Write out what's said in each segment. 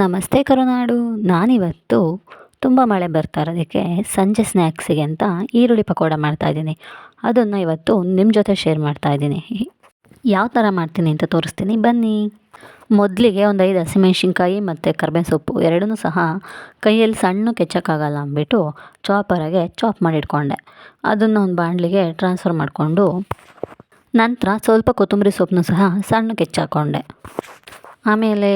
ನಮಸ್ತೆ ಕರುನಾಡು. ನಾನಿವತ್ತು ತುಂಬ ಮಳೆ ಬರ್ತಾ ಇರೋದಕ್ಕೆ ಸಂಜೆ ಸ್ನ್ಯಾಕ್ಸಿಗೆ ಅಂತ ಈರುಳ್ಳಿ ಪಕೋಡ ಮಾಡ್ತಾಯಿದ್ದೀನಿ ಅದನ್ನು ಇವತ್ತು ನಿಮ್ಮ ಜೊತೆ ಶೇರ್ ಮಾಡ್ತಾಯಿದ್ದೀನಿ ಯಾವ ಥರ ಮಾಡ್ತೀನಿ ಅಂತ ತೋರಿಸ್ತೀನಿ. ಬನ್ನಿ. ಮೊದಲಿಗೆ ಒಂದು ಐದು ಹಸಿಮೆಣ್ಸಿನ್ಕಾಯಿ ಮತ್ತು ಕರ್ಬೇವಿನ ಸೊಪ್ಪು ಎರಡನ್ನೂ ಸಹ ಕೈಯಲ್ಲಿ ಸಣ್ಣ ಕೆಚ್ಚಕ್ಕಾಗಲ್ಲ ಅಂದ್ಬಿಟ್ಟು ಚಾಪರಾಗೆ ಚಾಪ್ ಮಾಡಿಟ್ಕೊಂಡೆ. ಅದನ್ನು ಒಂದು ಬಾಣಲಿಗೆ ಟ್ರಾನ್ಸ್ಫರ್ ಮಾಡಿಕೊಂಡು ನಂತರ ಸ್ವಲ್ಪ ಕೊತ್ತಂಬರಿ ಸೊಪ್ಪನ್ನು ಸಹ ಸಣ್ಣ ಕೆಚ್ಚಾಕೊಂಡೆ. ಆಮೇಲೆ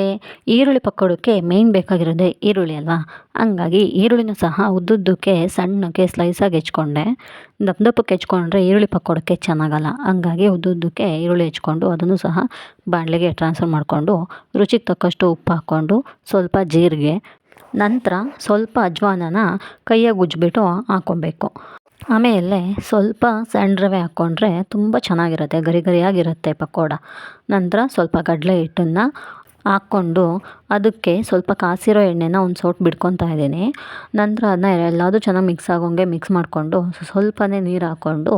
ಈರುಳ್ಳಿ ಪಕೋಡಕ್ಕೆ ಮೇಯ್ನ್ ಬೇಕಾಗಿರೋದೇ ಈರುಳ್ಳಿ ಅಲ್ವಾ? ಹಂಗಾಗಿ ಈರುಳ್ಳಿನೂ ಸಹ ಉದ್ದುದ್ದಕ್ಕೆ ಸಣ್ಣಕ್ಕೆ ಸ್ಲೈಸಾಗಿ ಹೆಚ್ಕೊಂಡೆ. ದಪ್ಪ ದಪ್ಪಕ್ಕೆ ಹೆಚ್ಕೊಂಡ್ರೆ ಈರುಳ್ಳಿ ಪಕೋಡಕ್ಕೆ ಚೆನ್ನಾಗಲ್ಲ. ಹಂಗಾಗಿ ಉದ್ದುದ್ದಕ್ಕೆ ಈರುಳ್ಳಿ ಹೆಚ್ಕೊಂಡು ಅದನ್ನು ಸಹ ಬಾಣಲೆಗೆ ಟ್ರಾನ್ಸ್ಫರ್ ಮಾಡಿಕೊಂಡು ರುಚಿಗೆ ತಕ್ಕಷ್ಟು ಉಪ್ಪು ಹಾಕ್ಕೊಂಡು ಸ್ವಲ್ಪ ಜೀರಿಗೆ, ನಂತರ ಸ್ವಲ್ಪ ಅಜ್ವಾನನ ಕೈಯಾಗೆ ಉಜ್ಜಿಬಿಟ್ಟು ಹಾಕ್ಕೊಬೇಕು ಆಮೇಲೆ ಸ್ವಲ್ಪ ಸಣ್ಣ ರವೆ ಹಾಕ್ಕೊಂಡ್ರೆ ತುಂಬ ಚೆನ್ನಾಗಿರುತ್ತೆ ಗರಿ ಗರಿಯಾಗಿರುತ್ತೆ ಪಕೋಡ. ನಂತರ ಸ್ವಲ್ಪ ಕಡಲೆ ಹಿಟ್ಟನ್ನು ಹಾಕ್ಕೊಂಡು ಅದಕ್ಕೆ ಸ್ವಲ್ಪ ಕಾಸಿರೋ ಎಣ್ಣೆನ ಒಂದು ಸೌಟ್ ಬಿಡ್ಕೊತಾ ಇದ್ದೀನಿ. ನಂತರ ಅದನ್ನ ಎಲ್ಲದೂ ಚೆನ್ನಾಗಿ ಮಿಕ್ಸ್ ಆಗೋಂಗೆ ಮಿಕ್ಸ್ ಮಾಡಿಕೊಂಡು ಸ್ವಲ್ಪನೇ ನೀರು ಹಾಕ್ಕೊಂಡು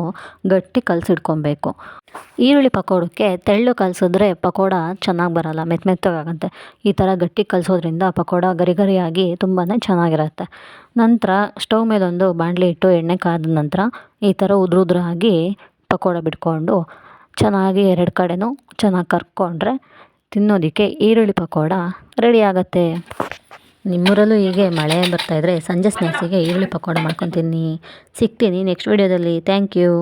ಗಟ್ಟಿ ಕಲಸಿಡ್ಕೊಬೇಕು ಈರುಳ್ಳಿ ಪಕೋಡಕ್ಕೆ ತೆಳ್ಳು ಕಲಸಿದ್ರೆ ಪಕೋಡ ಚೆನ್ನಾಗಿ ಬರೋಲ್ಲ, ಮೆತ್ತ ಮೆತ್ತಗಾಗುತ್ತೆ ಈ ಥರ ಗಟ್ಟಿ ಕಲಸೋದ್ರಿಂದ ಪಕೋಡ ಗರಿ ಗರಿಯಾಗಿ ತುಂಬಾ ಚೆನ್ನಾಗಿರುತ್ತೆ. ನಂತರ ಸ್ಟವ್ ಮೇಲೊಂದು ಬಾಣಲಿ ಇಟ್ಟು ಎಣ್ಣೆ ಕಾದ ನಂತರ ಈ ಥರ ಉದುರು ಉದುರಾಗಿ ಪಕೋಡ ಬಿಟ್ಕೊಂಡು ಚೆನ್ನಾಗಿ ಎರಡು ಕಡೆನೂ ಚೆನ್ನಾಗಿ ಕರ್ಕೊಂಡ್ರೆ ತಿನ್ನೋದಕ್ಕೆ ಈರುಳ್ಳಿ ಪಕೋಡ ರೆಡಿ ಆಗುತ್ತೆ. ನಿಮ್ಮೂರಲ್ಲೂ ಹೀಗೆ ಮಳೆ ಬರ್ತಾಯಿದ್ರೆ ಸಂಜೆ ಸ್ನ್ಯಾಕ್ಸಿಗೆ ಈರುಳ್ಳಿ ಪಕೋಡ ಮಾಡ್ಕೊಂಡು ತಿನ್ನಿ ಸಿಗ್ತೀನಿ ನೆಕ್ಸ್ಟ್ ವೀಡಿಯೋದಲ್ಲಿ ಥ್ಯಾಂಕ್ ಯು